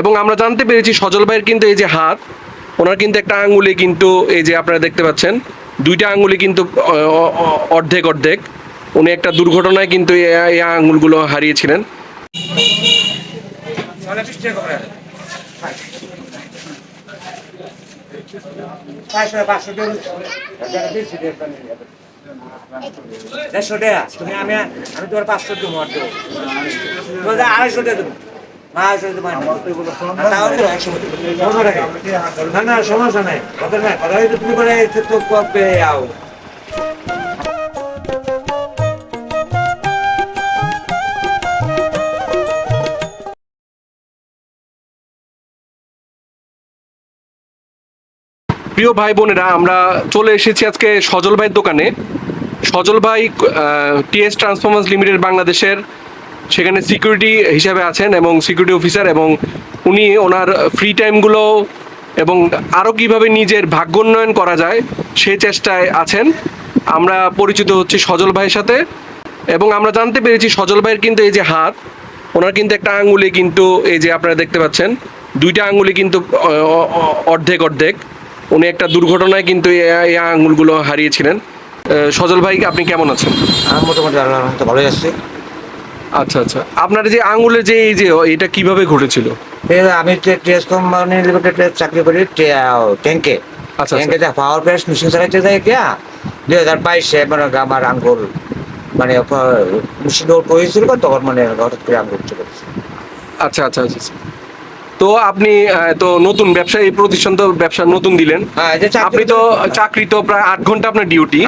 এবং আমরা জানতে পেরেছি সজল ভাইয়ের কিন্তু এই যে হাত, ওনার কিন্তু একটা আঙ্গুলে কিন্তু এই যে আপনারা দেখতে পাচ্ছেন, দুইটা আঙ্গুলে কিন্তু অর্ধেক অর্ধেক উনি একটা দুর্ঘটনায় কিন্তু এই আঙ্গুলগুলো হারিয়েছিলেন। আমি আমি তোমার পাঁচশো দেবো আড়াইশো দেবো। না। না সমস্যা নাই কথা নাই কথা হয়তো তুমি করে তো কবে আও? প্রিয় ভাই বোনেরা আমরা চলে এসেছি আজকে সজল ভাইয়ের দোকানে। সজল ভাই টিএস ট্রান্সফরমার্স লিমিটেড বাংলাদেশের সেখানে সিকিউরিটি হিসাবে আছেন এবং সিকিউরিটি অফিসার এবং উনি ওনার ফ্রি টাইমগুলো এবং আরও কীভাবে নিজের ভাগ্যোন্নয়ন করা যায় সে চেষ্টায় আছেন। আমরা পরিচিত হচ্ছি সজল ভাইয়ের সাথে এবং আমরা জানতে পেরেছি সজল ভাইয়ের কিন্তু এই যে হাত, ওনার কিন্তু একটা আঙ্গুলে কিন্তু এই যে আপনারা দেখতে পাচ্ছেন, দুইটা আঙ্গুলে কিন্তু অর্ধেক অর্ধেক। উনি একটা দুর্ঘটনায় কিন্তু এই আঙ্গুলগুলো হারিয়েছিলেন। সজল ভাই, আপনি কেমন আছেন? মোটামুটি ভালোই আসছি আচ্ছা আচ্ছা। আপনার যে আঙ্গুলের যে এই যে এটা কীভাবে ঘটেছিল? আমি টেস্ট কোম্পানি লিমিটেড চাকরি করি ট্যাঙ্কে আচ্ছা, ট্যাঙ্কে পাওয়ার প্রেস মেশিন চালাইতে যাই কিয়া দুই হাজার বাইশে মানে আমার আঙ্গুল মানে মেশিন ওট হয়েছিল তখন মানে হঠাৎ করে আঙ্গুল আচ্ছা আচ্ছা আচ্ছা আচ্ছা। তো আপনি তো নতুন ব্যবসা এই প্রতিষ্ঠান তো ব্যবসা নতুন দিলেন। হ্যাঁ যে আপনি তো চাকরি তো প্রায় আট ঘণ্টা আপনার ডিউটি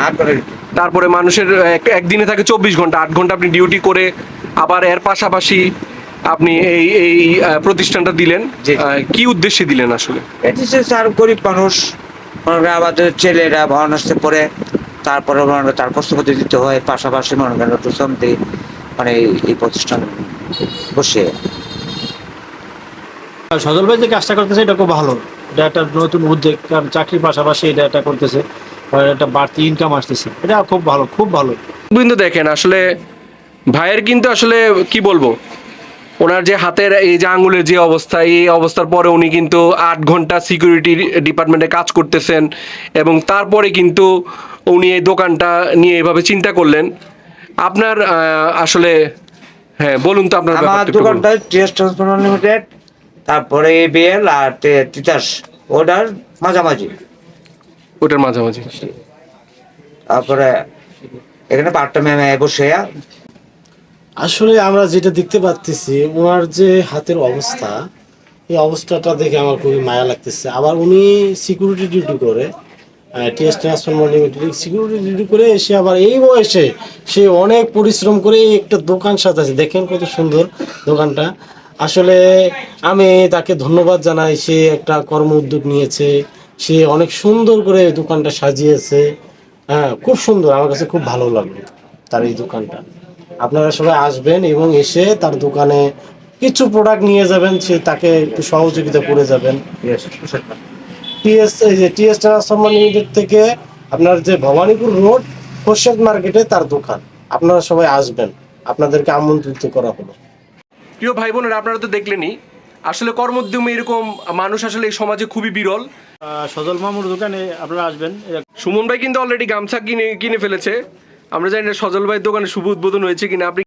তারপরে মানুষের এক- একদিনে থাকে চব্বিশ ঘণ্টা। আট ঘণ্টা আপনি ডিউটি করে আবার এর পাশাপাশি আপনি এই এই প্রতিষ্ঠানটা দিলেন। কি উদ্দেশ্যে দিলেন আসলে? এটি সে স্যার গরিব মানুষ মনে আমাদের ছেলেরা ভবন আসতে পড়ে তারপরে মনে তার কষ্ট করতে দিতে হয় পাশাপাশি মনে করেন একটু শ্রমতে মানে এই- প্রতিষ্ঠান বসে। আর সজল ভাই যে কাজটা করতেছে এটা খুব ভালো। এটা একটা নতুন উদ্যোগ কারণ চাকরির পাশাপাশি এটা একটা করতেছে আর একটা বাড়তি ইনকাম আসতেছে। এটা খুব ভালো খুব ভালো। কিন্তু দেখেন আসলে ভাইয়ের কিন্তু আসলে কি বলব? ওনার যে হাতের এই যে আঙ্গুলের যে অবস্থা এই অবস্থার পরে উনি কিন্তু আট ঘণ্টা সিকিউরিটি ডিপার্টমেন্টে কাজ করতেছেন এবং তারপরে কিন্তু উনি এই দোকানটা নিয়ে এভাবে চিন্তা করলেন। আপনার আসলে হ্যাঁ বলুন তো আপনার আমার। দোকানটা টিএস ট্রান্সপোর্ট লিমিটেড তারপরে এবিএল আর তিতাস ওটার মাঝামাঝি। ওটার মাঝামাঝি। তারপরে এখানে পার্ট টাইমে বসে আসলে আমরা যেটা দেখতে পাচ্ছি ওনার যে হাতের অবস্থা, এই অবস্থাটা দেখে আমার খুবই মায়া লাগতেছে। আবার উনি সিকিউরিটি ডিউটি করে TS transfer limited security duty করে এসে আবার এই বয়সে সে অনেক পরিশ্রম করে একটা দোকান সাজাচ্ছে। দেখেন কত সুন্দর দোকানটা। আসলে আমি তাকে ধন্যবাদ জানাই, সে একটা কর্ম উদ্যোগ নিয়েছে। সে অনেক সুন্দর করে দোকানটা সাজিয়েছে। হ্যাঁ খুব সুন্দর। আমার কাছে খুব ভালো লাগল তার এই দোকানটা। আপনারা সবাই আসবেন এবং এসে তার দোকানে কিছু প্রোডাক্ট নিয়ে যাবেন সে তাকে একটু সহযোগিতা করে যাবেন। টিএস এই টিএস ট্রান্সফরমার লিমিটেড থেকে আপনার যে ভবানীপুর রোড খোরশেদ মার্কেটে তার দোকান। আপনারা সবাই আসবেন। আপনাদেরকে আমন্ত্রিত করা হলো। প্রিয় ভাই বোনেরা আপনারা তো দেখলেনই। আসলে কর্মোদ্যমে এরকম মানুষ আসলে এই সমাজে খুবই বিরল। সজল মামুর দোকানে আপনারা আসবেন। সুমন ভাই কিন্তু অলরেডি গামছা কিনে কিনে ফেলেছে। আমরা জানি না সজল ভাইয়ের দোকানে শুভ উদ্বোধন হয়েছে কিনা। আপনি